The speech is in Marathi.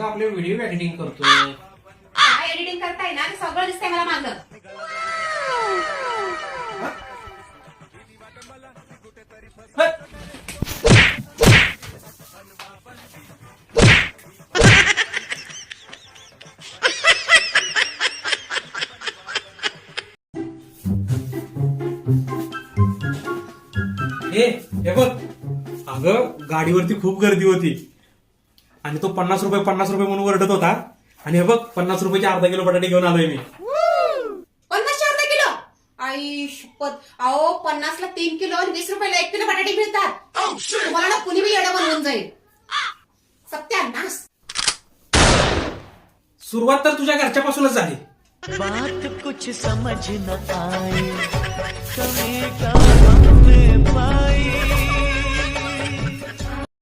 अगं आपले व्हिडिओ एडिटिंग करतोय. काय एडिटिंग करताय ना? ते सगळं दिसतंय मला मागं. ए हे बघ. अगं गाडीवरती खूप गर्दी होती. आणि तो पन्नास रुपये पन्नास रुपये म्हणून ओरडत होता. आणि हे बघ पन्नास रुपयचे अर्धा किलो बटाटे घेऊन आलोय मी. पन्नासशे अर्धा किलो? आई शपथ अहो पन्नासला तीन किलो आणि वीस रुपयाला एक किलो बटाटे मिळतात. तुम्हाला ना कुणी बी येडं बनवून जाईल. सत्यानाश. सुरुवात तर तुझ्या घरच्यापासूनच झाली. बात कुछ समझ न आई कभी क्या